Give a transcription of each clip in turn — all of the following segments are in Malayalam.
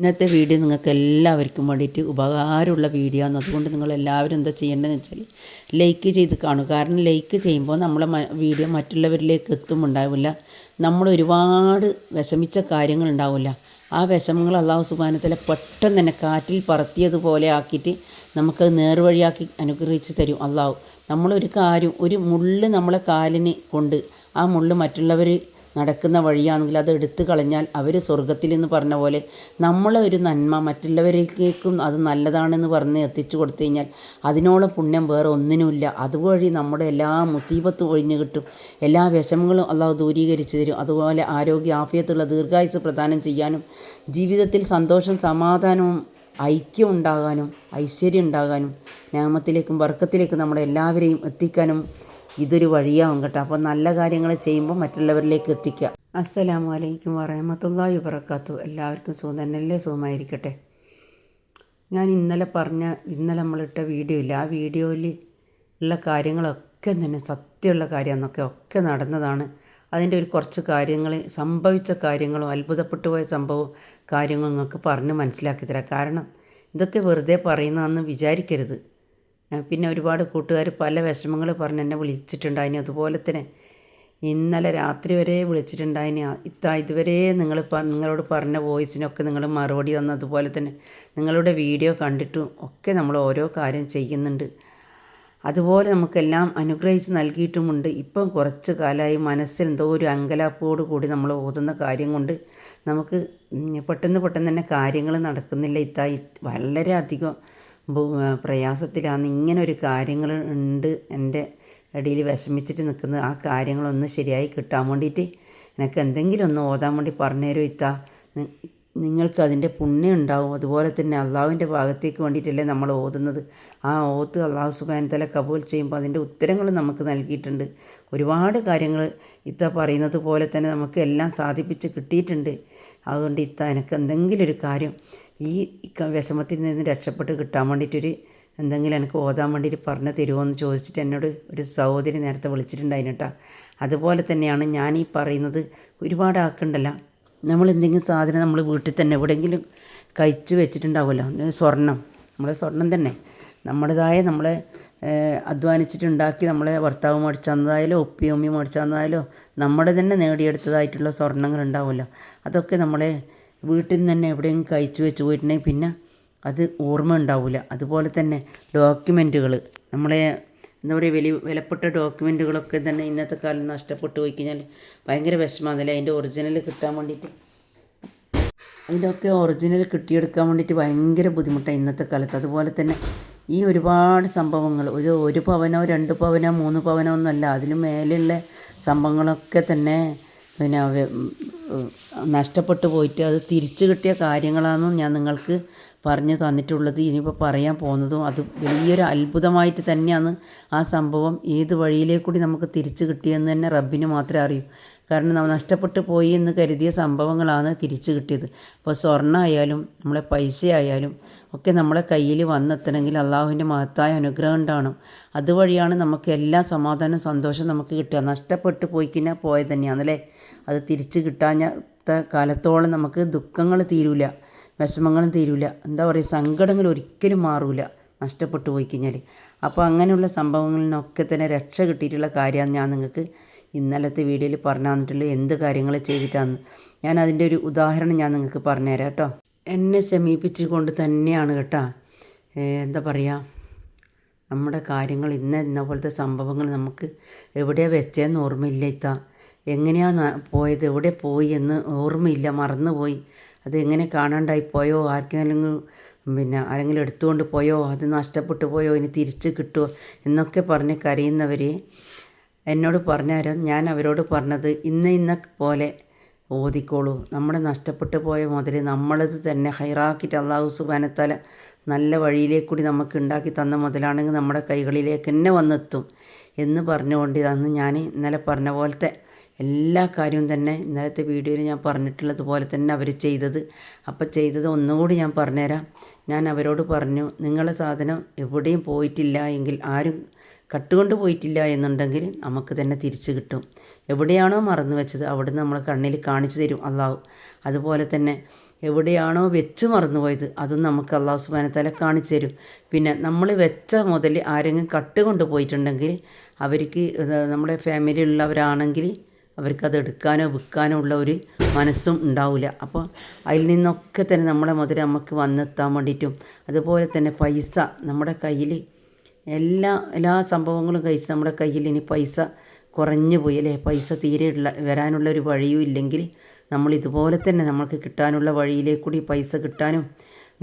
ഇന്നത്തെ വീഡിയോ നിങ്ങൾക്ക് എല്ലാവർക്കും വേണ്ടിയിട്ട് ഉപകാരമുള്ള വീഡിയോ ആണ്. അതുകൊണ്ട് നിങ്ങൾ എല്ലാവരും എന്താ ചെയ്യേണ്ടതെന്ന് വെച്ചാൽ ലൈക്ക് ചെയ്ത് കാണും കാരണം ലൈക്ക് ചെയ്യുമ്പോൾ നമ്മളെ വീഡിയോ മറ്റുള്ളവരിലേക്ക് എത്തുമുണ്ടാവില്ല നമ്മൾ ഒരുപാട് വിഷമിച്ച കാര്യങ്ങൾ ഉണ്ടാവില്ല. ആ വിഷമങ്ങൾ അള്ളാഹു സുബാനത്തിലെ പെട്ടെന്ന് തന്നെ കാറ്റിൽ പറത്തിയതുപോലെ ആക്കിയിട്ട് നമുക്കത് നേർവഴിയാക്കി അനുഗ്രഹിച്ച് തരും അള്ളാഹു. നമ്മളൊരു കാര്യം ഒരു മുള്ള് നമ്മളെ കാലിന് കൊണ്ട് ആ മുള്ള് മറ്റുള്ളവർ നടക്കുന്ന വഴിയാണെങ്കിൽ അത് എടുത്തു കളഞ്ഞാൽ അവർ സ്വർഗത്തിൽ എന്ന് പറഞ്ഞ പോലെ നമ്മളെ ഒരു നന്മ മറ്റുള്ളവരേക്കും അത് നല്ലതാണെന്ന് പറഞ്ഞ് എത്തിച്ചു കൊടുത്തു കഴിഞ്ഞാൽ അതിനോളം പുണ്യം വേറെ ഒന്നിനുമില്ല. അതുവഴി നമ്മുടെ എല്ലാ മുസീബത്തും ഒഴിഞ്ഞു കിട്ടും. എല്ലാ വിഷമങ്ങളും അള്ളാഹു ദൂരീകരിച്ചു തരും. അതുപോലെ ആരോഗ്യ ആഫിയത്തുള്ള ദീർഘായുസ് പ്രദാനം ചെയ്യാനും ജീവിതത്തിൽ സന്തോഷം സമാധാനവും ഐക്യം ഉണ്ടാകാനും ഐശ്വര്യം ഉണ്ടാകാനും നാമത്തിലേക്കും വർക്കത്തിലേക്കും നമ്മളെ എല്ലാവരെയും എത്തിക്കാനും ഇതൊരു വഴിയാവും കേട്ടോ. അപ്പോൾ നല്ല കാര്യങ്ങൾ ചെയ്യുമ്പോൾ മറ്റുള്ളവരിലേക്ക് എത്തിക്കാം അസ്സലാമു അലൈക്കും വറഹമത്തല്ലാഹി വബറകാത്തു. എല്ലാവർക്കും സുഖം തന്നെയല്ലേ സുഖമായിരിക്കട്ടെ. ഞാൻ ഇന്നലെ പറഞ്ഞ ഇന്നലെ നമ്മളിട്ട വീഡിയോ ഇല്ല? ആ വീഡിയോയിൽ ഉള്ള കാര്യങ്ങളൊക്കെ തന്നെ സത്യമുള്ള കാര്യമെന്നൊക്കെ ഒക്കെ നടന്നതാണ്. അതിന്റെ ഒരു കുറച്ച് കാര്യങ്ങൾ സംഭവിച്ച കാര്യങ്ങളും അത്ഭുതപ്പെട്ടു പോയ സംഭവവും കാര്യങ്ങളും നിങ്ങൾക്ക് പറഞ്ഞ് മനസ്സിലാക്കി തരാം. കാരണം ഇതൊക്കെ വെറുതെ പറയുന്നതെന്ന് വിചാരിക്കരുത്. പിന്നെ ഒരുപാട് കൂട്ടുകാർ പല വിഷമങ്ങൾ പറഞ്ഞ് എന്നെ വിളിച്ചിട്ടുണ്ടായിന്. അതുപോലെ തന്നെ ഇന്നലെ രാത്രി വരെ വിളിച്ചിട്ടുണ്ടായിന്. ഇത്ത ഇതുവരെ നിങ്ങൾ നിങ്ങളോട് പറഞ്ഞ വോയിസിനൊക്കെ നിങ്ങൾ മറുപടി തന്നു. അതുപോലെ തന്നെ നിങ്ങളുടെ വീഡിയോ കണ്ടിട്ടും ഒക്കെ നമ്മൾ ഓരോ കാര്യം ചെയ്യുന്നുണ്ട്. അതുപോലെ നമുക്കെല്ലാം അനുഗ്രഹിച്ച് നൽകിയിട്ടുമുണ്ട്. ഇപ്പം കുറച്ച് കാലമായി മനസ്സിൽ എന്തോ ഒരു അങ്കലാപ്പോട് കൂടി നമ്മൾ ഓതുന്ന കാര്യം കൊണ്ട് നമുക്ക് പെട്ടെന്ന് പെട്ടെന്ന് തന്നെ കാര്യങ്ങൾ നടക്കുന്നില്ല. ഇത്തായി വളരെയധികം പ്രയാസത്തിലാണ് ഇങ്ങനെ ഒരു കാര്യങ്ങൾ ഉണ്ട് എന്റെ ഇടയിൽ വിഷമിച്ചിട്ട് നിൽക്കുന്നത് ആ കാര്യങ്ങളൊന്ന് ശരിയായി കിട്ടാൻ വേണ്ടിയിട്ട് എനിക്ക് എന്തെങ്കിലും ഒന്ന് ഓതാൻ വേണ്ടി പറഞ്ഞുതരും ഇത്ത. നിങ്ങൾക്ക് അതിന്റെ പുണ്യം ഉണ്ടാവും. അതുപോലെ തന്നെ അള്ളാഹുവിന്റെ ഭാഗത്തേക്ക് വേണ്ടിയിട്ടല്ലേ നമ്മൾ ഓതുന്നത്. ആ ഓത്ത് അള്ളാഹു സുബാൻ തല കബൂൽ ചെയ്യുമ്പോൾ അതിന്റെ ഉത്തരങ്ങൾ നമുക്ക് നൽകിയിട്ടുണ്ട്. ഒരുപാട് കാര്യങ്ങൾ ഇത്ത പറയുന്നത് പോലെ തന്നെ നമുക്ക് എല്ലാം സാധിപ്പിച്ച് കിട്ടിയിട്ടുണ്ട്. അതുകൊണ്ട് ഇത്ത എനിക്ക് എന്തെങ്കിലും ഒരു കാര്യം ഈ വിഷമത്തിൽ നിന്ന് രക്ഷപ്പെട്ട് കിട്ടാൻ വേണ്ടിയിട്ടൊരു എന്തെങ്കിലും എനിക്ക് ഓതാൻ വേണ്ടിയിട്ട് പറഞ്ഞു തരുമോ എന്ന് ചോദിച്ചിട്ട് എന്നോട് ഒരു സഹോദരി നേരത്തെ വിളിച്ചിട്ടുണ്ടായിരുന്നു കേട്ടോ. അതുപോലെ തന്നെയാണ് ഞാൻ ഈ പറയുന്നത് ഒരുപാട് ആക്കണ്ടല്ല നമ്മൾ എന്തെങ്കിലും സാധനം നമ്മൾ വീട്ടിൽ തന്നെ എവിടെയെങ്കിലും കഴിച്ച് വെച്ചിട്ടുണ്ടാവുമല്ലോ. സ്വർണം. നമ്മളെ സ്വർണം തന്നെ. നമ്മുടേതായ നമ്മളെ അധ്വാനിച്ചിട്ടുണ്ടാക്കി നമ്മളെ ഭർത്താവ് മേടിച്ചു തന്നതായാലോ മടിച്ചതായാലോ ഉമ്മി മേടിച്ചു തന്നതായാലോ നമ്മുടെ തന്നെ നേടിയെടുത്തതായിട്ടുള്ള സ്വർണങ്ങൾ ഉണ്ടാവുമല്ലോ. അതൊക്കെ നമ്മളെ വീട്ടിൽ നിന്ന് തന്നെ എവിടെയെങ്കിലും കഴിച്ചു വെച്ച് പോയിട്ടുണ്ടെങ്കിൽ പിന്നെ അത് ഓർമ്മ ഉണ്ടാവില്ല അതുപോലെ തന്നെ ഡോക്യുമെന്റുകൾ നമ്മളെ എന്താ പറയുക വലിയ വിലപ്പെട്ട ഡോക്യുമെന്റുകളൊക്കെ തന്നെ ഇന്നത്തെ കാലം നഷ്ടപ്പെട്ടു പോയി കഴിഞ്ഞാൽ ഭയങ്കര വിഷമമാണല്ലേ? അതിന്റെ ഒറിജിനൽ കിട്ടാൻ വേണ്ടിയിട്ട്. അതിന്റെയൊക്കെ ഒറിജിനൽ കിട്ടിയെടുക്കാൻ വേണ്ടിയിട്ട് ഭയങ്കര ബുദ്ധിമുട്ടാണ് ഇന്നത്തെ കാലത്ത്. അതുപോലെ തന്നെ ഈ ഒരുപാട് സംഭവങ്ങൾ. ഒരു ഒരു പവനോ രണ്ട് പവനോ മൂന്ന് പവനോ ഒന്നുമല്ല. അതിന് മേലെയുള്ള സംഭവങ്ങളൊക്കെ തന്നെ പിന്നെ നഷ്ടപ്പെട്ടു പോയിട്ട് അത് തിരിച്ചു കിട്ടിയ കാര്യങ്ങളാണെന്നും ഞാൻ നിങ്ങൾക്ക് പറഞ്ഞു തന്നിട്ടുള്ളത് ഇനിയിപ്പോൾ പറയാൻ പോകുന്നതും അത് വലിയൊരു അത്ഭുതമായിട്ട് തന്നെയാണ് ആ സംഭവം. ഏത് വഴിയിലേക്കൂടി നമുക്ക് തിരിച്ചു കിട്ടിയെന്ന് തന്നെ റബ്ബിന് മാത്രമേ അറിയൂ. കാരണം നഷ്ടപ്പെട്ടു പോയി എന്ന് കരുതിയ സംഭവങ്ങളാണ് തിരിച്ചു കിട്ടിയത്. അപ്പോൾ സ്വർണമായാലും നമ്മളെ പൈസ ആയാലും ഒക്കെ നമ്മളെ കയ്യിൽ വന്നെത്തണമെങ്കിൽ അള്ളാഹുവിന്റെ മഹത്തായ അനുഗ്രഹം ഉണ്ടാവണം. അതുവഴിയാണ് നമുക്ക് എല്ലാ സമാധാനവും സന്തോഷം നമുക്ക് കിട്ടുക. നഷ്ടപ്പെട്ടു പോയി കഴിഞ്ഞാൽ പോയത് തന്നെയാണ് അല്ലേ? അത് തിരിച്ച് കിട്ടാത്ത കാലത്തോളം നമുക്ക് ദുഃഖങ്ങൾ തീരൂല വിഷമങ്ങളും തീരൂല. എന്താ പറയുക? സങ്കടങ്ങൾ ഒരിക്കലും മാറൂല നഷ്ടപ്പെട്ടു പോയി കഴിഞ്ഞാൽ. അപ്പോൾ അങ്ങനെയുള്ള സംഭവങ്ങളിൽ നിന്നൊക്കെ തന്നെ രക്ഷ കിട്ടിയിട്ടുള്ള കാര്യമാണ് ഞാൻ നിങ്ങൾക്ക് ഇന്നലത്തെ വീഡിയോയിൽ പറഞ്ഞു തന്നിട്ടുള്ളത് എന്ത് കാര്യങ്ങൾ ചെയ്തിട്ടാന്ന്. ഞാൻ അതിന്റെ ഒരു ഉദാഹരണം ഞാൻ നിങ്ങൾക്ക് പറഞ്ഞുതരാം കേട്ടോ. എന്നെ സമീപിച്ചുകൊണ്ട് തന്നെയാണ് കേട്ടോ. എന്താ പറയുക നമ്മുടെ കാര്യങ്ങൾ ഇന്ന ഇന്ന പോലത്തെ സംഭവങ്ങൾ നമുക്ക് എവിടെ വെച്ചതെന്ന് ഓർമ്മയില്ല ഇത്ത. എങ്ങനെയാണ് പോയത്? എവിടെ പോയി എന്ന് ഓർമ്മയില്ല. മറന്നുപോയി. അത് എങ്ങനെ കാണാണ്ടായി പോയോ? ആർക്കെങ്കിലും പിന്നെ ആരെങ്കിലും എടുത്തുകൊണ്ട് പോയോ? അത് നഷ്ടപ്പെട്ടു പോയോ? ഇനി തിരിച്ച് കിട്ടുമോ എന്നൊക്കെ പറഞ്ഞ് കരയുന്നവർ എന്നോട് പറഞ്ഞാലും ഞാൻ അവരോട് പറഞ്ഞത് ഇന്ന ഇന്ന പോലെ ഓതിക്കോളൂ. നമ്മൾ നഷ്ടപ്പെട്ടു പോയ മുതൽ നമ്മളത് തന്നെ ഹൈറാക്കിയിട്ട് അള്ളാഹു സുബാനത്താല നല്ല വഴിയിലേക്ക് കൂടി നമുക്ക് ഉണ്ടാക്കി തന്ന മുതലാണെങ്കിൽ നമ്മുടെ കൈകളിലേക്ക് തന്നെ വന്നെത്തും എന്ന് പറഞ്ഞുകൊണ്ട് അന്ന് ഞാൻ ഇന്നലെ പറഞ്ഞ പോലത്തെ എല്ലാ കാര്യവും തന്നെ ഇന്നലത്തെ വീഡിയോയിൽ ഞാൻ പറഞ്ഞിട്ടുള്ളതുപോലെ തന്നെ അവർ ചെയ്തത്. അപ്പോൾ ചെയ്തത് ഒന്നുകൂടി ഞാൻ പറഞ്ഞുതരാം. ഞാൻ അവരോട് പറഞ്ഞു നിങ്ങളെ സാധനം എവിടെയും പോയിട്ടില്ല എങ്കിൽ ആരും കട്ടുകൊണ്ട് പോയിട്ടില്ല എന്നുണ്ടെങ്കിൽ നമുക്ക് തന്നെ തിരിച്ചു കിട്ടും. എവിടെയാണോ മറന്നു വെച്ചത് അവിടുന്ന് നമ്മൾ കണ്ണിൽ കാണിച്ചു തരും അള്ളാഹു. അതുപോലെ തന്നെ എവിടെയാണോ വെച്ച് മറന്നുപോയത് അതും നമുക്ക് അള്ളാഹു സുബാനത്തല കാണിച്ചു തരും. പിന്നെ നമ്മൾ വെച്ച മുതൽ ആരെങ്കിലും കട്ട് പോയിട്ടുണ്ടെങ്കിൽ അവർക്ക് നമ്മുടെ ഫാമിലിയിലുള്ളവരാണെങ്കിൽ അവർക്കത് എടുക്കാനോ വിൽക്കാനോ ഉള്ള ഒരു മനസ്സും ഉണ്ടാവില്ല അപ്പോൾ അതിൽ നിന്നൊക്കെ തന്നെ നമ്മുടെ മുതൽ നമുക്ക് വന്നെത്താൻ വേണ്ടിയിട്ടും അതുപോലെ തന്നെ പൈസ നമ്മുടെ കയ്യിൽ എല്ലാ എല്ലാ സംഭവങ്ങളും കഴിച്ച് നമ്മുടെ കയ്യിൽ ഇനി പൈസ കുറഞ്ഞു പോയി അല്ലേ? പൈസ തീരെ ഉള്ള വരാനുള്ള ഒരു വഴിയും ഇല്ലെങ്കിൽ നമ്മൾ ഇതുപോലെ തന്നെ നമ്മൾക്ക് കിട്ടാനുള്ള വഴിയിലേക്ക് കൂടി പൈസ കിട്ടാനും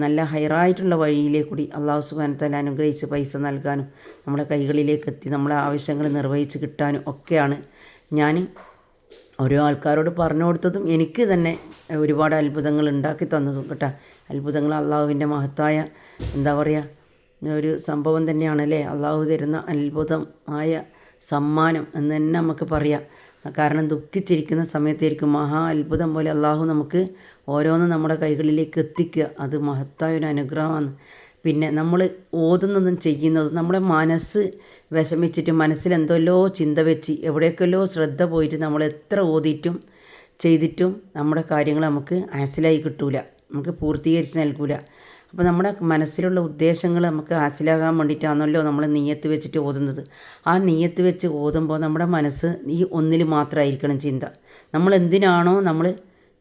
നല്ല ഹയറായിട്ടുള്ള വഴിയിലേക്ക് കൂടി അള്ളാഹു സുബാനത്തല അനുഗ്രഹിച്ച് പൈസ നൽകാനും നമ്മുടെ കൈകളിലേക്ക് എത്തി നമ്മുടെ ആവശ്യങ്ങൾ നിർവഹിച്ച് കിട്ടാനും ഒക്കെയാണ്. ഞാൻ ഓരോ ആൾക്കാരോട് പറഞ്ഞു കൊടുത്തതും എനിക്ക് തന്നെ ഒരുപാട് അത്ഭുതങ്ങൾ ഉണ്ടാക്കി തന്നതും കേട്ടോ. അത്ഭുതങ്ങൾ അള്ളാഹുവിന്റെ മഹത്തായ എന്താ പറയുക ഒരു സംഭവം തന്നെയാണല്ലേ? അള്ളാഹു തരുന്ന അത്ഭുതമായ സമ്മാനം എന്ന് തന്നെ നമുക്ക് പറയാം. കാരണം ദുഃഖിച്ചിരിക്കുന്ന സമയത്തായിരിക്കും മഹാ അത്ഭുതം പോലെ അള്ളാഹു നമുക്ക് ഓരോന്നും നമ്മുടെ കൈകളിലേക്ക് എത്തിക്കുക. അത് മഹത്തായ ഒരു അനുഗ്രഹമാണ്. പിന്നെ നമ്മൾ ഓതുന്നതും ചെയ്യുന്നതും നമ്മുടെ മനസ്സ് വിഷമിച്ചിട്ട് മനസ്സിൽ എന്തെല്ലോ ചിന്ത വെച്ച് എവിടേക്കെല്ലോ ശ്രദ്ധ പോയിട്ട് നമ്മൾ എത്ര ഓതിയിട്ടും ചെയ്തിട്ടും നമ്മുടെ കാര്യങ്ങൾ നമുക്ക് ഹാസിലായി കിട്ടൂല. നമുക്ക് പൂർത്തീകരിച്ച് നൽകൂല. അപ്പോൾ നമ്മുടെ മനസ്സിലുള്ള ഉദ്ദേശങ്ങൾ നമുക്ക് ഹാസിലാകാൻ വേണ്ടിയിട്ടാണല്ലോ നമ്മൾ നീയത്ത് വെച്ചിട്ട് ഓതുന്നത്. ആ നീയത്ത് വെച്ച് ഓതുമ്പോൾ നമ്മുടെ മനസ്സ് ഈ ഒന്നിൽ മാത്രമായിരിക്കണം ചിന്ത. നമ്മൾ എന്തിനാണോ നമ്മൾ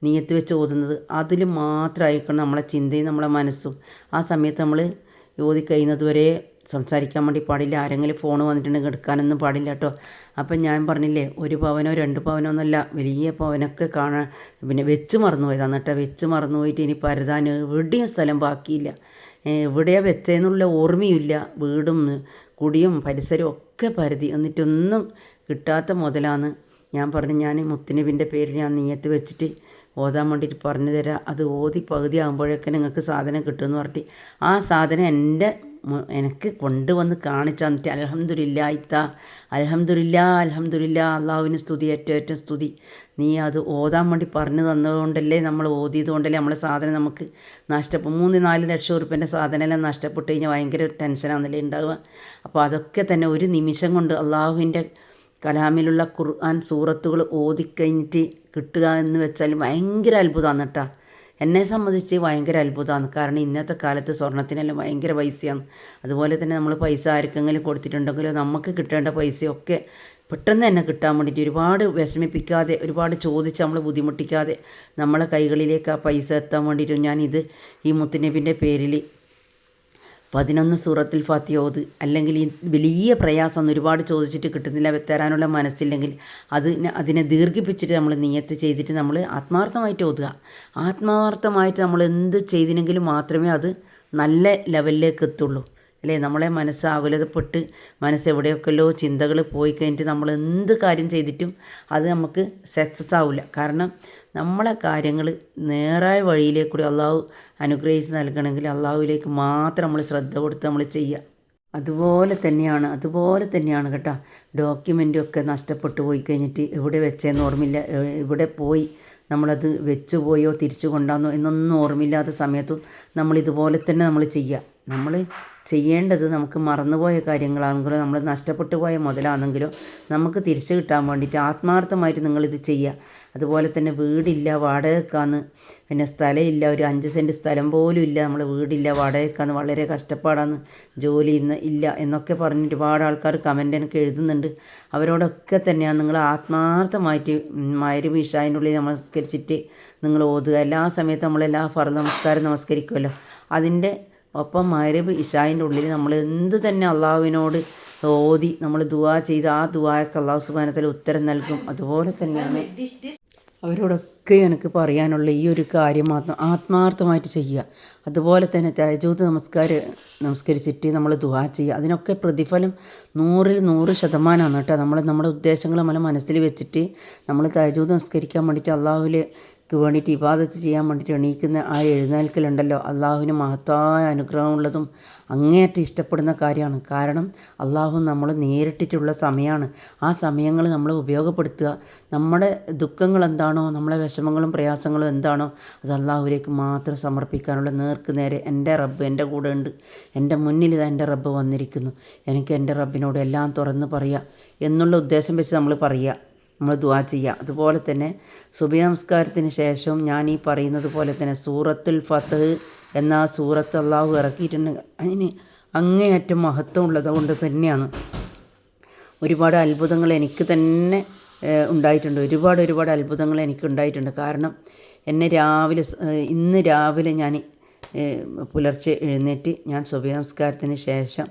നീയത്ത് വെച്ച് ഓതുന്നത്? അതിൽ മാത്രമായിരിക്കണം നമ്മളെ ചിന്തയും നമ്മളെ മനസ്സും. ആ സമയത്ത് നമ്മൾ ഓതി കഴിയുന്നത് വരെ സംസാരിക്കാൻ വേണ്ടി പാടില്ല. ആരെങ്കിലും ഫോൺ വന്നിട്ടുണ്ടെങ്കിൽ എടുക്കാനൊന്നും പാടില്ല കേട്ടോ അപ്പം ഞാൻ പറഞ്ഞില്ലേ ഒരു പവനോ രണ്ട് പവനോ ഒന്നുമല്ല വലിയ പവനൊക്കെ കാണാൻ പിന്നെ വെച്ച് മറന്നുപോയതാണ് കേട്ടോ വെച്ച് മറന്നുപോയിട്ട് ഇനി പരതാൻ എവിടെയും സ്ഥലം ബാക്കിയില്ല. എവിടെയാണ് വെച്ചതെന്നുള്ള ഓർമ്മയില്ല വീടും കുടിയും പരിസരവും ഒക്കെ പരതി. എന്നിട്ടൊന്നും കിട്ടാത്ത മുതലാണ് ഞാൻ പറഞ്ഞു ഞാൻ മുത്തുനബിന്റെ പേര് ഞാൻ നീയത്ത് വെച്ചിട്ട് ഓതാൻ വേണ്ടിയിട്ട് പറഞ്ഞു തരാം. അത് ഓതി പകുതി ആകുമ്പോഴേക്കും നിങ്ങൾക്ക് സാധനം കിട്ടുമെന്ന് പറഞ്ഞിട്ട് ആ സാധനം എന്റെ എനിക്ക് കൊണ്ടുവന്ന് കാണിച്ചു തന്നിട്ട് അലഹമ്മദില്ല ഇത്ത. അലഹമ്മദില്ല അലഹമ്മദില്ല അള്ളാഹുവിന് സ്തുതി ഏറ്റവും ഏറ്റവും സ്തുതി. നീ അത് ഓതാൻ വേണ്ടി പറഞ്ഞു തന്നതുകൊണ്ടല്ലേ നമ്മൾ ഓതിയത് കൊണ്ടല്ലേ നമ്മളെ സാധനം നമുക്ക് നഷ്ടപ്പെട്ടു. മൂന്ന് നാല് ലക്ഷം ഉറുപ്പ്യന്റെ സാധനമെല്ലാം നഷ്ടപ്പെട്ട് കഴിഞ്ഞാൽ ഭയങ്കര ടെൻഷനാണെന്നല്ലേ ഉണ്ടാവുക. അപ്പോൾ അതൊക്കെ തന്നെ ഒരു നിമിഷം കൊണ്ട് അള്ളാഹുവിന്റെ കലാമിലുള്ള ഖുർആൻ സൂറത്തുകൾ ഓതിക്കഴിഞ്ഞിട്ട് കിട്ടുക എന്ന് വെച്ചാൽ ഭയങ്കര അത്ഭുതമാണ് കേട്ടോ. എന്നെ സംബന്ധിച്ച് ഭയങ്കര അത്ഭുതമാണ്. കാരണം ഇന്നത്തെ കാലത്ത് സ്വർണത്തിനെല്ലാം ഭയങ്കര പൈസയാണ്. അതുപോലെ തന്നെ നമ്മൾ പൈസ ആർക്കെങ്കിലും കൊടുത്തിട്ടുണ്ടെങ്കിലോ നമുക്ക് കിട്ടേണ്ട പൈസയൊക്കെ പെട്ടെന്ന് തന്നെ കിട്ടാൻ വേണ്ടിയിട്ട് ഒരുപാട് വിഷമിപ്പിക്കാതെ ഒരുപാട് ചോദിച്ച് നമ്മൾ ബുദ്ധിമുട്ടിക്കാതെ നമ്മളെ കൈകളിലേക്ക് ആ പൈസ എത്താൻ വേണ്ടിയിട്ട് ഞാനിത് ഈ മുത്തുനബിന്റെ പേരിൽ പതിനൊന്ന് സൂറത്തിൽ ഫാത്തിയ ഓത്. അല്ലെങ്കിൽ ഈ വലിയ പ്രയാസം ഒരുപാട് ചോദിച്ചിട്ട് കിട്ടുന്നില്ല. തരാനുള്ള മനസ്സില്ലെങ്കിൽ അത് അതിനെ ദീർഘിപ്പിച്ചിട്ട് നമ്മൾ നിയത്ത് ചെയ്തിട്ട് നമ്മൾ ആത്മാർത്ഥമായിട്ട് ഓതുക. ആത്മാർത്ഥമായിട്ട് നമ്മൾ എന്ത് ചെയ്തിനെങ്കിലും മാത്രമേ അത് നല്ല ലെവലിലേക്ക് എത്തുള്ളൂ. അല്ലേ? നമ്മളെ മനസ്സ് ആകുലതപ്പെട്ട് മനസ്സ് എവിടെയൊക്കെല്ലോ ചിന്തകൾ പോയി കഴിഞ്ഞിട്ട് നമ്മൾ എന്ത് കാര്യം ചെയ്തിട്ടും അത് നമുക്ക് സക്സസ് ആവില്ല. കാരണം നമ്മളെ കാര്യങ്ങൾ നേരായ വഴിയിലേക്കൂടി അള്ളാഹു അനുഗ്രഹിച്ച് നൽകണമെങ്കിൽ അള്ളാഹുവിലേക്ക് മാത്രം നമ്മൾ ശ്രദ്ധ കൊടുത്ത് നമ്മൾ ചെയ്യുക അതുപോലെ തന്നെയാണ് അതുപോലെ തന്നെയാണ് കേട്ടോ. ഡോക്യുമെന്റും ഒക്കെ നഷ്ടപ്പെട്ടു പോയി കഴിഞ്ഞിട്ട് എവിടെ വെച്ചതെന്ന് ഓർമ്മയില്ല. ഇവിടെ പോയി നമ്മളത് വെച്ചു പോയോ തിരിച്ചു കൊണ്ടാന്നോ എന്നൊന്നും ഓർമ്മയില്ലാത്ത സമയത്തും നമ്മളിതുപോലെ തന്നെ നമ്മൾ ചെയ്യുക നമ്മൾ ചെയ്യേണ്ടത് നമുക്ക് മറന്നുപോയ കാര്യങ്ങളാണെങ്കിലും നമ്മൾ നഷ്ടപ്പെട്ടു പോയ മുതലാണെങ്കിലും നമുക്ക് തിരിച്ചു കിട്ടാൻ വേണ്ടിയിട്ട് ആത്മാർത്ഥമായിട്ട് നിങ്ങളിത് ചെയ്യുക. അതുപോലെ തന്നെ വീടില്ല വാടകക്കാന്ന് പിന്നെ സ്ഥലമില്ല ഒരു അഞ്ച് സെന്റ് സ്ഥലം പോലും ഇല്ല നമ്മൾ വീടില്ല വാടകക്കാന്ന് വളരെ കഷ്ടപ്പാടാന്ന്. ജോലി ഇന്ന് ഇല്ല എന്നൊക്കെ പറഞ്ഞ് ഒരുപാട് ആൾക്കാർ കമന്റ് എനിക്ക് എഴുതുന്നുണ്ട്. അവരോടൊക്കെ തന്നെയാണ് നിങ്ങൾ ആത്മാർത്ഥമായിട്ട് മയരും വിഷായന്റെ ഉള്ളിൽ നമസ്കരിച്ചിട്ട് നിങ്ങൾ ഓതുക. എല്ലാ സമയത്തും നമ്മളെല്ലാ ഫറ നമസ്കാരം നമസ്കരിക്കുമല്ലോ അതിന്റെ ഒപ്പം മരബ് ഇഷായിന്റെ ഉള്ളിൽ നമ്മൾ എന്ത് തന്നെ അള്ളാഹുവിനോട് ഓതി നമ്മൾ ദുവാ ചെയ്ത് ആ ദുവായൊക്കെ അള്ളാഹു സുബാനത്തിൽ ഉത്തരം നൽകും. അതുപോലെ തന്നെയാണ് അവരോടൊക്കെ എനിക്ക് പറയാനുള്ള ഈ ഒരു കാര്യം മാത്രം ആത്മാർത്ഥമായിട്ട് ചെയ്യുക. അതുപോലെ തന്നെ തേജോത് നമസ്കാരം നമസ്കരിച്ചിട്ട് നമ്മൾ ദുവാ ചെയ്യുക. അതിനൊക്കെ പ്രതിഫലം നൂറിൽ നൂറ് ശതമാനമാണ് കേട്ടോ. നമ്മൾ നമ്മുടെ ഉദ്ദേശങ്ങൾ നമ്മളെ മനസ്സിൽ വെച്ചിട്ട് നമ്മൾ തേജോത് നമസ്കരിക്കാൻ വേണ്ടിയിട്ട് അള്ളാഹുവിൽ വേണ്ടിയിട്ട് ഇബാദത്ത് ചെയ്യാൻ വേണ്ടിയിട്ട് എണീക്കുന്ന ആ എഴുന്നേൽക്കലുണ്ടല്ലോ. അള്ളാഹുവിന് മഹത്തായ അനുഗ്രഹമുള്ളതും അങ്ങേയറ്റം ഇഷ്ടപ്പെടുന്ന കാര്യമാണ്. കാരണം അള്ളാഹു നമ്മൾ നേരിട്ടിട്ടുള്ള സമയമാണ് ആ സമയങ്ങൾ നമ്മൾ ഉപയോഗപ്പെടുത്തുക. നമ്മുടെ ദുഃഖങ്ങൾ എന്താണോ നമ്മളെ വിഷമങ്ങളും പ്രയാസങ്ങളും എന്താണോ അത് അള്ളാഹുവിലേക്ക് മാത്രം സമർപ്പിക്കാനുള്ള നേർക്ക് നേരെ എന്റെ റബ്ബ് എന്റെ കൂടെ ഉണ്ട്. എന്റെ മുന്നിൽ ഇത് എന്റെ റബ്ബ് വന്നിരിക്കുന്നു. എനിക്ക് എന്റെ റബ്ബിനോട് എല്ലാം തുറന്ന് പറയുക എന്നുള്ള ഉദ്ദേശം വെച്ച് നമ്മൾ പറയുക നമ്മൾ ദുവാ ചെയ്യുക അതുപോലെ തന്നെ സുബി നമസ്കാരത്തിന് ശേഷം ഞാൻ ഈ പറയുന്നത് പോലെ തന്നെ സൂറത്തുൽ ഫത്ത് എന്ന സൂറത്ത് അള്ളാഹു ഇറക്കിയിട്ടുണ്ട്. അതിന് അങ്ങേയറ്റം മഹത്വം ഉള്ളത് കൊണ്ട് തന്നെയാണ്. ഒരുപാട് അത്ഭുതങ്ങൾ എനിക്ക് തന്നെ ഉണ്ടായിട്ടുണ്ട്. ഒരുപാട് ഒരുപാട് അത്ഭുതങ്ങൾ എനിക്ക് ഉണ്ടായിട്ടുണ്ട്. കാരണം എന്നെ രാവിലെ ഇന്ന് രാവിലെ ഞാൻ പുലർച്ചെ എഴുന്നേറ്റ് ഞാൻ സുബഹി നമസ്കാരത്തിന് ശേഷം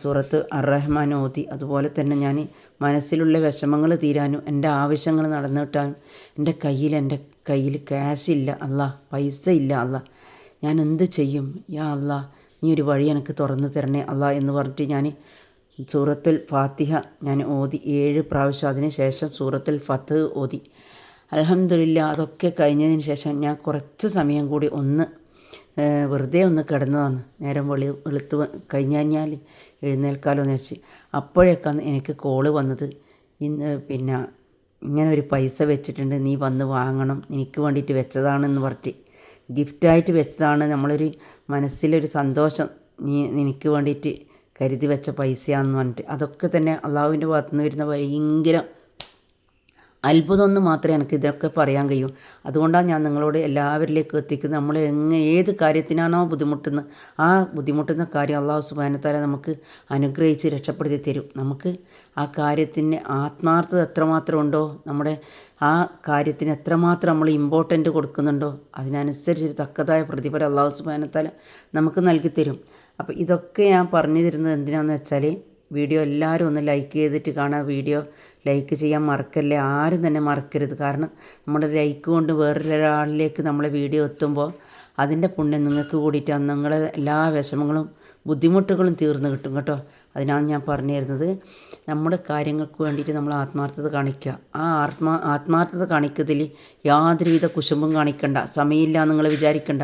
സൂറത്ത് അറഹ്മാൻ ഓതി. അതുപോലെ തന്നെ ഞാൻ മനസ്സിലുള്ള വിഷമങ്ങൾ തീരാനും എന്റെ ആവശ്യങ്ങൾ നടന്നു കിട്ടാനും എന്റെ കയ്യിൽ എന്റെ കയ്യിൽ ക്യാഷ് ഇല്ല അല്ല പൈസ ഇല്ല അല്ല. ഞാൻ എന്ത് ചെയ്യും? യാ അല്ല നീ ഒരു വഴി എനിക്ക് തുറന്നു തരണേ അല്ല എന്ന് പറഞ്ഞിട്ട് ഞാൻ സൂറത്തുൽ ഫാത്തിഹ ഞാൻ ഓതി ഏഴ് പ്രാവശ്യം അതിന് ശേഷം സൂറത്തുൽ ഫത്ത് ഓതി. അലഹമില്ല അതൊക്കെ കഴിഞ്ഞതിന് ശേഷം ഞാൻ കുറച്ച് സമയം കൂടി ഒന്ന് വെറുതെ ഒന്ന് കിടന്നതാണ്. നേരം വെളി വെളുത്ത് കഴിഞ്ഞാൽ എഴുന്നേൽക്കാലോ എന്ന് വെച്ച് അപ്പോഴേക്കാണ് എനിക്ക് കോൾ വന്നത്. ഇന്ന് പിന്നെ ഇങ്ങനെ ഒരു പൈസ വെച്ചിട്ടുണ്ട് നീ വന്ന് വാങ്ങണം എനിക്ക് വേണ്ടിയിട്ട് വെച്ചതാണെന്ന് പറഞ്ഞിട്ട്. ഗിഫ്റ്റായിട്ട് വെച്ചതാണ്. നമ്മളൊരു മനസ്സിലൊരു സന്തോഷം നീ എനിക്ക് വേണ്ടിയിട്ട് കരുതി വെച്ച പൈസയാണെന്ന് പറഞ്ഞിട്ട്. അതൊക്കെ തന്നെ അള്ളാഹുവിന്റെ ഭാഗത്തു നിന്ന് വരുന്ന ഭയങ്കര അത്ഭുതം മാത്രമേ എനിക്ക് ഇതൊക്കെ പറയാൻ കഴിയൂ. അതുകൊണ്ടാണ് ഞാൻ നിങ്ങളോട് എല്ലാവരിലേക്കും എത്തിക്കുന്നത്. നമ്മൾ എങ്ങനെ ഏത് കാര്യത്തിനാണോ ബുദ്ധിമുട്ടുന്നത് ആ ബുദ്ധിമുട്ടുന്ന കാര്യം അള്ളാഹു സുബാനത്താല നമുക്ക് അനുഗ്രഹിച്ച് രക്ഷപ്പെടുത്തി തരും. നമുക്ക് ആ കാര്യത്തിന് ആത്മാർത്ഥത എത്രമാത്രം ഉണ്ടോ നമ്മുടെ ആ കാര്യത്തിന് എത്രമാത്രം നമ്മൾ ഇമ്പോർട്ടന്റ് കൊടുക്കുന്നുണ്ടോ അതിനനുസരിച്ച് തക്കതായ പ്രതിഫലം അള്ളാഹു സുബാനത്താല നമുക്ക് നൽകി തരും. അപ്പോൾ ഇതൊക്കെ ഞാൻ പറഞ്ഞു തരുന്നത് എന്തിനാണെന്ന് വെച്ചാൽ വീഡിയോ എല്ലാവരും ഒന്ന് ലൈക്ക് ചെയ്തിട്ട് കാണാം വീഡിയോ ലൈക്ക് ചെയ്യാൻ മറക്കല്ലേ? ആരും തന്നെ മറക്കരുത്. കാരണം നമ്മുടെ ലൈക്ക് കൊണ്ട് വേറൊരാളിലേക്ക് നമ്മളെ വീഡിയോ എത്തുമ്പോൾ അതിന്റെ പുണ്യം നിങ്ങൾക്ക് കൂടിയിട്ടാണ് നിങ്ങളെ എല്ലാ വിഷമങ്ങളും ബുദ്ധിമുട്ടുകളും തീർന്നു കിട്ടും കേട്ടോ. അതിനാണ് ഞാൻ പറഞ്ഞു തരുന്നത്. നമ്മുടെ കാര്യങ്ങൾക്ക് വേണ്ടിയിട്ട് നമ്മൾ ആത്മാർത്ഥത കാണിക്കുക. ആ ആത്മാ ആത്മാർത്ഥത കാണിക്കത്തിൽ യാതൊരുവിധ കുശുമ്പും കാണിക്കണ്ട. സമയമില്ല നിങ്ങൾ വിചാരിക്കണ്ട.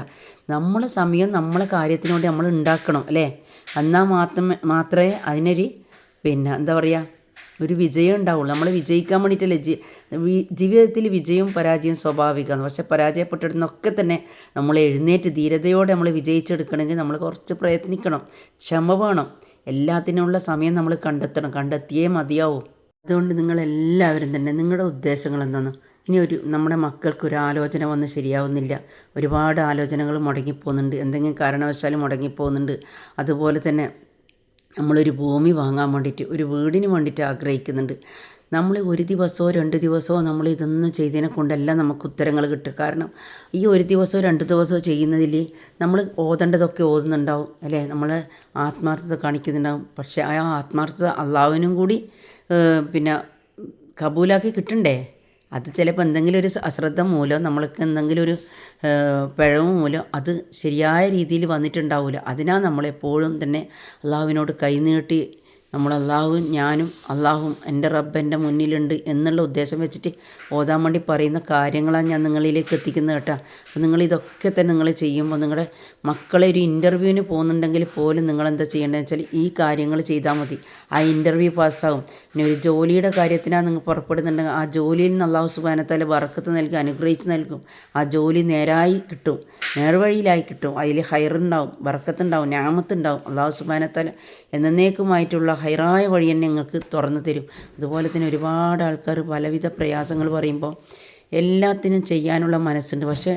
നമ്മൾ സമയം നമ്മളെ കാര്യത്തിനു വേണ്ടി നമ്മൾ ഉണ്ടാക്കണം അല്ലേ? എന്നാൽ മാത്രമേ മാത്രമേ അതിനൊരു പിന്നെ എന്താ പറയുക ഒരു വിജയം ഉണ്ടാവുള്ളൂ. നമ്മൾ വിജയിക്കാൻ വേണ്ടിയിട്ടല്ലേ ജീ ജീവിതത്തിൽ വിജയവും പരാജയവും സ്വാഭാവികമാണ് പക്ഷെ പരാജയപ്പെട്ടിടുന്നൊക്കെ തന്നെ നമ്മൾ എഴുന്നേറ്റ് ധീരതയോടെ നമ്മൾ വിജയിച്ചെടുക്കണമെങ്കിൽ നമ്മൾ കുറച്ച് പ്രയത്നിക്കണം. ക്ഷമ വേണം. എല്ലാത്തിനുമുള്ള സമയം നമ്മൾ കണ്ടെത്തണം. കണ്ടെത്തിയേ മതിയാവും. അതുകൊണ്ട് നിങ്ങളെല്ലാവരും തന്നെ നിങ്ങളുടെ ഉദ്ദേശങ്ങൾ എന്താണ് ഇനി ഒരു നമ്മുടെ മക്കൾക്ക് ഒരു ആലോചന വന്ന് ശരിയാവുന്നില്ല. ഒരുപാട് ആലോചനകൾ മുടങ്ങിപ്പോകുന്നുണ്ട്. എന്തെങ്കിലും കാരണവശാലും മുടങ്ങിപ്പോകുന്നുണ്ട്. അതുപോലെ തന്നെ നമ്മളൊരു ഭൂമി വാങ്ങാൻ വേണ്ടിയിട്ട് ഒരു വീടിന് വേണ്ടിയിട്ട് ആഗ്രഹിക്കുന്നുണ്ട്. നമ്മൾ ഒരു ദിവസമോ രണ്ട് ദിവസമോ നമ്മൾ ഇതൊന്നും ചെയ്തതിനെ കൊണ്ടല്ല നമുക്ക് ഉത്തരങ്ങൾ കിട്ടും. കാരണം ഈ ഒരു ദിവസമോ രണ്ട് ദിവസമോ ചെയ്യുന്നതിൽ നമ്മൾ ഓതേണ്ടതൊക്കെ ഓതുന്നുണ്ടാവും അല്ലേ? നമ്മൾ ആത്മാർത്ഥത കാണിക്കുന്നുണ്ടാവും. പക്ഷേ ആ ആത്മാർത്ഥത അള്ളാവിനും കൂടി പിന്നെ കബൂലാക്കി കിട്ടണ്ടേ? അത് ചിലപ്പോൾ എന്തെങ്കിലും ഒരു അശ്രദ്ധ മൂലം നമ്മൾക്ക് എന്തെങ്കിലും ഒരു പിഴവ് മൂലം അത് ശരിയായ രീതിയിൽ വന്നിട്ടുണ്ടാവില്ല അതിനാണ് നമ്മളെപ്പോഴും തന്നെ അള്ളാഹുവിനോട് കൈനീട്ടി നമ്മൾ അള്ളാഹുവും ഞാനും അള്ളാഹും എന്റെ റബ്ബ് എന്റെ മുന്നിലുണ്ട് എന്നുള്ള ഉദ്ദേശം വെച്ചിട്ട് ഓതാൻ വേണ്ടി പറയുന്ന കാര്യങ്ങളാണ് ഞാൻ നിങ്ങളിലേക്ക് എത്തിക്കുന്നത് കേട്ടോ. അപ്പോൾ നിങ്ങൾ ഇതൊക്കെ തന്നെ നിങ്ങൾ ചെയ്യുമ്പോൾ നിങ്ങളുടെ മക്കളെ ഒരു ഇന്റർവ്യൂവിന് പോകുന്നുണ്ടെങ്കിൽ പോലും നിങ്ങൾ എന്താ ചെയ്യേണ്ടതെന്ന് വെച്ചാൽ ഈ കാര്യങ്ങൾ ചെയ്താൽ മതി. ആ ഇന്റർവ്യൂ പാസ്സാവും. പിന്നെ ഒരു ജോലിയുടെ കാര്യത്തിനാണ് നിങ്ങൾ പുറപ്പെടുന്നുണ്ടെങ്കിൽ ആ ജോലിയിൽ നിന്ന് അള്ളാഹു സുബാനത്താൽ വറക്കത്ത് നൽകി അനുഗ്രഹിച്ച് നൽകും. ആ ജോലി നേരായി കിട്ടും നേർവഴിയിലായി കിട്ടും. അതിൽ ഹയറുണ്ടാവും വറക്കത്തുണ്ടാവും ഞാമത്തുണ്ടാവും. അള്ളാഹു സുബാനത്താൽ എന്നേക്കുമായിട്ടുള്ള ഹൈറായ വഴി തന്നെ ഞങ്ങൾക്ക് തുറന്നു തരും. അതുപോലെ തന്നെ ഒരുപാട് ആൾക്കാർ പലവിധ പ്രയാസങ്ങൾ പറയുമ്പോൾ എല്ലാത്തിനും ചെയ്യാനുള്ള മനസ്സുണ്ട്. പക്ഷേ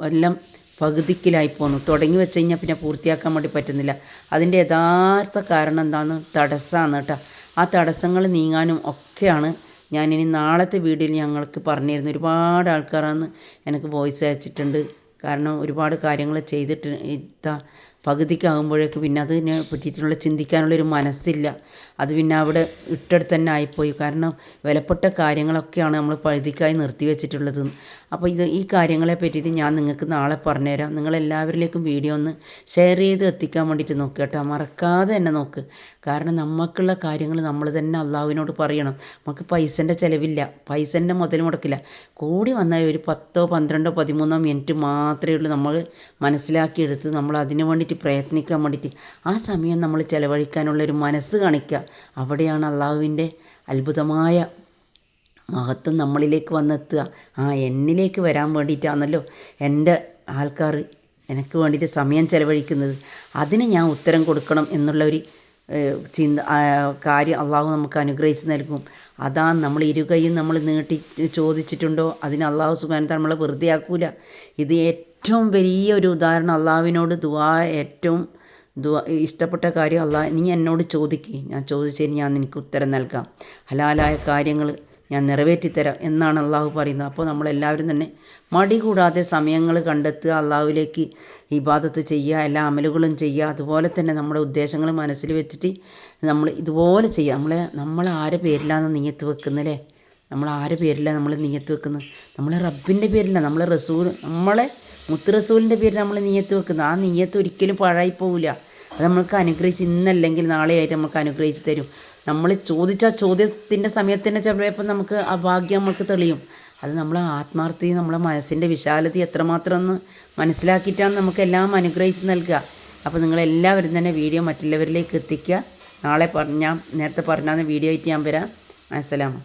എല്ലാം പകുതിക്കിലായി പോന്നു. തുടങ്ങി വെച്ച് കഴിഞ്ഞാൽ പിന്നെ പൂർത്തിയാക്കാൻ വേണ്ടി പറ്റുന്നില്ല. അതിന്റെ യഥാർത്ഥ കാരണം എന്താണ്? തടസ്സമാണ് കേട്ടോ. ആ തടസ്സങ്ങൾ നീങ്ങാനും ഒക്കെയാണ് ഞാനിനി നാളത്തെ വീഡിയോയിൽ ഞങ്ങൾക്ക് പറഞ്ഞിരുന്നു ഒരുപാട് ആൾക്കാരാണ് എനിക്ക് വോയിസ് അയച്ചിട്ടുണ്ട്. കാരണം ഒരുപാട് കാര്യങ്ങൾ ചെയ്തിട്ട് പകുതിക്കാകുമ്പോഴേക്ക് പിന്നെ അതിനെ പറ്റിയിട്ടുള്ള ചിന്തിക്കാനുള്ളൊരു മനസ്സില്ല. അത് പിന്നെ അവിടെ ഇട്ടടുത്ത് തന്നെ ആയിപ്പോയി. കാരണം വിലപ്പെട്ട കാര്യങ്ങളൊക്കെയാണ് നമ്മൾ പകുതിക്കായി നിർത്തി വെച്ചിട്ടുള്ളത് അപ്പോൾ ഇത് ഈ കാര്യങ്ങളെ പറ്റിയിട്ട് ഞാൻ നിങ്ങൾക്ക് നാളെ പറഞ്ഞുതരാം. നിങ്ങളെല്ലാവരിലേക്കും വീഡിയോ ഒന്ന് ഷെയർ ചെയ്ത് എത്തിക്കാൻ വേണ്ടിയിട്ട് നോക്കുക കേട്ടോ. മറക്കാതെ തന്നെ നോക്ക്. കാരണം നമുക്കുള്ള കാര്യങ്ങൾ നമ്മൾ തന്നെ അള്ളാഹുവിനോട് പറയണം. നമുക്ക് പൈസന്റെ ചിലവില്ല. പൈസന്റെ മുതൽ മുടക്കില്ല. കൂടി വന്നാൽ ഒരു പത്തോ പന്ത്രണ്ടോ പതിമൂന്നോ മിനിറ്റ് മാത്രമേ ഉള്ളൂ നമ്മൾ മനസ്സിലാക്കിയെടുത്ത് നമ്മൾ അതിന് വേണ്ടിയിട്ട് പ്രയത്നിക്കാൻ വേണ്ടിയിട്ട്. ആ സമയം നമ്മൾ ചിലവഴിക്കാനുള്ളൊരു മനസ്സ് കാണിക്കുക. അവിടെയാണ് അള്ളാഹുവിന്റെ അത്ഭുതമായ മഹത്വം നമ്മളിലേക്ക് വന്നെത്തുക. ആ എന്നിലേക്ക് വരാൻ വേണ്ടിയിട്ടാണല്ലോ എന്റെ ആൾക്കാർ എനിക്ക് വേണ്ടിയിട്ട് സമയം ചെലവഴിക്കുന്നത്. അതിന് ഞാൻ ഉത്തരം കൊടുക്കണം എന്നുള്ള ഒരു ചിന്ത കാര്യം അള്ളാഹു നമുക്ക് അനുഗ്രഹിച്ച് നൽകും. അതാ നമ്മൾ ഇരുകയും നമ്മൾ നീട്ടി ചോദിച്ചിട്ടുണ്ടോ? അതിന് അള്ളാഹു സുഖാനത്തെ നമ്മളെ വെറുതെ ആക്കൂല ഇത് ഏറ്റവും വലിയ ഒരു ഉദാഹരണം അള്ളാഹുവിനോട് ദുവാ ഏറ്റവും ദുവാ ഇഷ്ടപ്പെട്ട കാര്യം അള്ളാഹ് നീ എന്നോട് ചോദിക്കേ. ഞാൻ ചോദിച്ചതിന് ഞാൻ നിനക്ക് ഉത്തരം നൽകാം. ഹലാലായ കാര്യങ്ങൾ ഞാൻ നിറവേറ്റിത്തരാം എന്നാണ് അള്ളാഹു പറയുന്നത്. അപ്പോൾ നമ്മളെല്ലാവരും തന്നെ മടി കൂടാതെ സമയങ്ങൾ കണ്ടെത്തുക അള്ളാഹുവിലേക്ക് ഇബാദത്ത് ചെയ്യുക എല്ലാ അമലുകളും ചെയ്യുക അതുപോലെ തന്നെ നമ്മുടെ ഉദ്ദേശങ്ങൾ മനസ്സിൽ വെച്ചിട്ട് നമ്മൾ ഇതുപോലെ ചെയ്യുക. നമ്മൾ നമ്മൾ ആരെ പേരിലാണ് നീയത്ത് വെക്കുന്നല്ലേ? നമ്മൾ ആരെ പേരിലാണ് നമ്മൾ നീയത്ത് വെക്കുന്നത്? നമ്മൾ റബ്ബിന്റെ പേരിലാണ് നമ്മൾ റസൂൽ നമ്മളെ മുത്ത് റസൂലിന്റെ പേരിൽ നമ്മൾ നീയത്ത് വെക്കുന്നത്. ആ നീയത്ത് ഒരിക്കലും പാഴായി പോവില്ല അത് നമ്മൾക്ക് അനുഗ്രഹിച്ച് ഇന്നല്ലെങ്കിൽ നാളെയായിട്ട് നമുക്ക് അനുഗ്രഹിച്ച് തരും. നമ്മൾ ചോദിച്ച ചോദ്യത്തിന്റെ സമയത്ത് തന്നെ ചിലപ്പോൾ നമുക്ക് ആ ഭാഗ്യം നമുക്ക് തെളിയും. അത് നമ്മളെ ആത്മാർത്ഥതയും നമ്മളെ മനസ്സിന്റെ വിശാലത എത്രമാത്രം എന്ന് മനസ്സിലാക്കിയിട്ടാണ് നമുക്ക് എല്ലാം അനുഗ്രഹിച്ച് നൽകുക. അപ്പോൾ നിങ്ങളെല്ലാവരും തന്നെ വീഡിയോ മറ്റുള്ളവരിലേക്ക് എത്തിക്കുക. നാളെ പറഞ്ഞ നേരത്തെ പറഞ്ഞാൽ വീഡിയോ ആയിട്ട് ഞാൻ വരാം. അസ്സലാമു